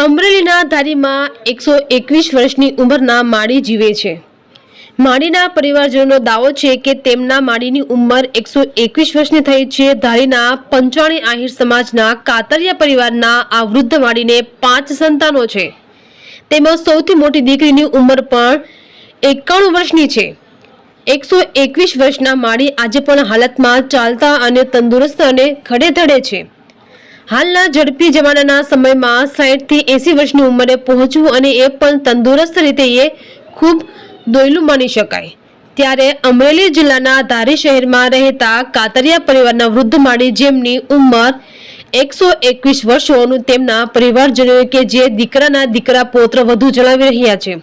અમરેલીના ધારીમાં એકસો એકવીસ વર્ષની ઉંમરના માળી જીવે છે. માળીના પરિવારજનોનો દાવો છે કે તેમના માળીની ઉંમર એકસો એકવીસ વર્ષની થઈ છે. ધારીના પંચાણી આહિર સમાજના કાતરિયા પરિવારના આ વૃદ્ધ માળીને પાંચ સંતાનો છે. તેમાં સૌથી મોટી દીકરીની ઉંમર પણ એકાણું વર્ષની છે. એકસો એકવીસ વર્ષના માળી આજે પણ હાલતમાં ચાલતા અને તંદુરસ્ત અને ખડેધડે છે. હાલના ઝડપી જમાનાના સમયમાં સાઠથી એંસી વર્ષની ઉંમરે પહોંચવું અને એ પણ તંદુરસ્ત રીતે એ ખૂબ દોયલું માની શકાય. ત્યારે અમરેલી જિલ્લાના ધારી શહેરમાં રહેતા કાતરિયા પરિવારના વૃદ્ધ માળી જેમની ઉંમર એકસો એકવીસ વર્ષોનું તેમના પરિવારજનોએ કે જે દીકરાના દીકરા પૌત્ર વધુ જણાવી રહ્યા છે.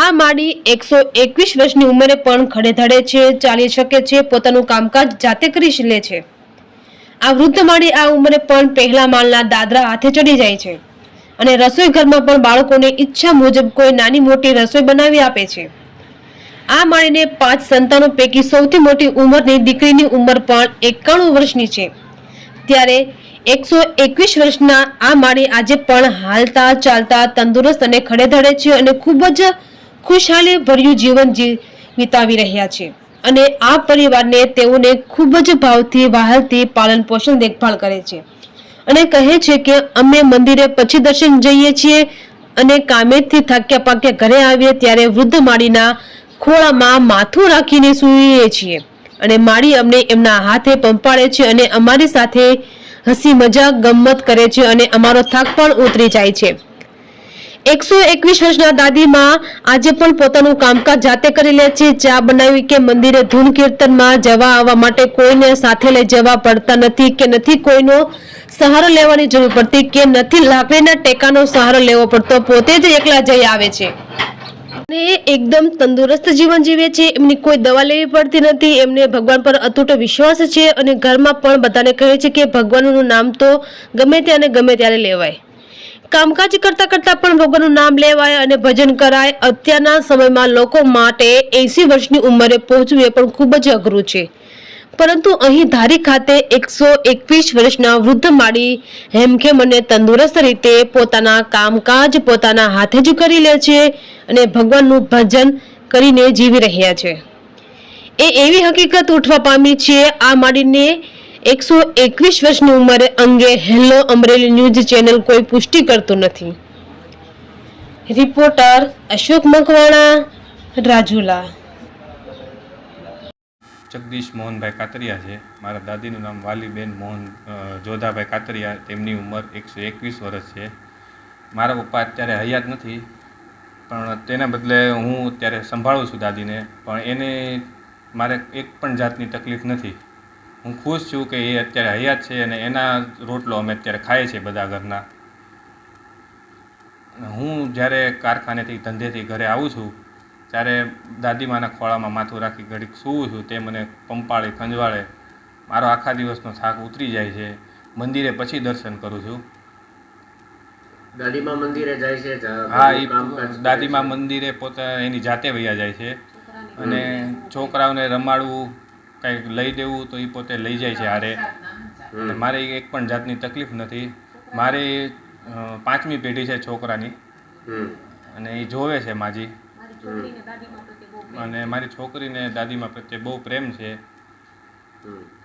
આ માળી એકસો એકવીસ વર્ષની ઉંમરે પણ ખડેધડે છે, ચાલી શકે છે, પોતાનું કામકાજ જાતે કરી લે છે. આ વૃદ્ધ માળી આ ઉંમરે પણ પહેલા માળના દાદરા હાથે ચડી જાય છે. અને રસોઈ ઘરમાં પણ બાળકોને ઈચ્છા મુજબ કોઈ નાની મોટી રસોઈ બનાવી આપે છે. આ માળીને પાંચ સંતાનો પૈકી સૌથી મોટી ઉંમરની દીકરીની ઉંમર પણ એકાણું વર્ષની છે. ત્યારે એકસો એકવીસ વર્ષના આ માળી આજે પણ હાલતા, ચાલતા, તંદુરસ્ત અને ખડેધડે છે અને ખૂબ જ ખુશહાલી ભર્યું જીવન વિતાવી રહ્યા છે. અને આ પરિવારને તેઓને ખૂબ જ ભાવથી વાહલથી પાલન પોષણ દેખભાળ કરે છે. અને કહે છે કે અમે મંદિરે પછી દર્શન જઈએ છીએ અને કામેથી થાક્યા પાક્યા ઘરે આવીએ ત્યારે વૃદ્ધ માળીના ખોળામાં માથું રાખીને સૂઈએ છીએ. અને માળી અમને એમના હાથે પંપાળે છે અને અમારી સાથે હસી મજાક ગમત કરે છે અને અમારો થાક પણ ઉતરી જાય છે. એકસો એકવીસ વર્ષના દાદીમાં આજે પણ પોતાનું કામકાજ જાતે કરી લે છે. ચા બનાવી કે મંદિરે ધૂન કીર્તનમાં જવા આવવા માટે કોઈને સાથે લઈ જવા પડતા નથી કે નથી કોઈનો સહારો લેવાની જરૂર પડતી કે નથી લાકડીના ટેકાનો સહારો લેવો પડતો, પોતે જ એકલા જઈ આવે છે. અને એકદમ તંદુરસ્ત જીવન જીવે છે. એમની કોઈ દવા લેવી પડતી નથી. એમને ભગવાન પર અતૂટ વિશ્વાસ છે અને ઘરમાં પણ બધાને કહે છે કે ભગવાનનું નામ તો ગમે ત્યારે ગમે ત્યારે લેવાય. કામકાજ કરતા કરતા પણ ભગવાનનું નામ લેવાય અને ભજન કરાય. અત્યારના સમયમાં લોકો માટે એસી વર્ષની ઉંમરે પહોંચવું એ પણ ખૂબ જ અઘરું છે. પરંતુ અહીં ધારી ખાતે એકસો એકવીસ વર્ષના વૃદ્ધ માળી હેમખેમ અને તંદુરસ્ત રીતે પોતાના કામકાજ પોતાના હાથે જ કરી લે છે અને ભગવાનનું ભજન કરીને જીવી રહ્યા છે. એ એવી હકીકત ઉઠવા પામી છે, આ માળીને એકસો એકવીસ વર્ષની ઉંમરે અંગે હેલો અમરેલી ન્યૂઝ ચેનલ કોઈ પુષ્ટિ કરતું નથી. રિપોર્ટર અશોક મકવાણા, રાજુલા. જગદીશ મોહનભાઈ કાતરિયા છે. મારા દાદીનું નામ વાલીબેન મોહન જોધાભાઈ કાતરિયા. તેમની ઉંમર એકસો એકવીસ વર્ષ છે. મારા પપ્પા અત્યારે હયાત નથી, પણ તેના બદલે હું અત્યારે સંભાળું છું દાદીને. પણ એને મારે એક પણ જાતની તકલીફ નથી. હું ખુશ છું કે એ અત્યારે હયાત છે અને એના રોટલો અમે અત્યારે ખાઈએ છીએ બધા ઘરના. હું જ્યારે કારખાનેથી ધંધેથી ઘરે આવું છું ત્યારે દાદીમાના ખોળામાં માથું રાખી ઘડીક સૂવું છું તે મને પંપાળે ખંજવાળે મારો આખા દિવસનો થાક ઉતરી જાય છે. મંદિરે પછી દર્શન કરું છું. દાદીમા મંદિરે જાય છે હા એ દાદીમા મંદિરે પોતા એની જાતે વૈયા જાય છે. અને છોકરાઓને રમાડવું કંઈક લઈ દેવું તો એ પોતે લઈ જાય છે હારે. મારે એક પણ જાતની તકલીફ નથી. મારી પાંચમી પેઢી છે છોકરાની. અને એ જોવે છે માજી. અને મારી છોકરીને દાદીમા પ્રત્યે બહુ પ્રેમ છે. હમ.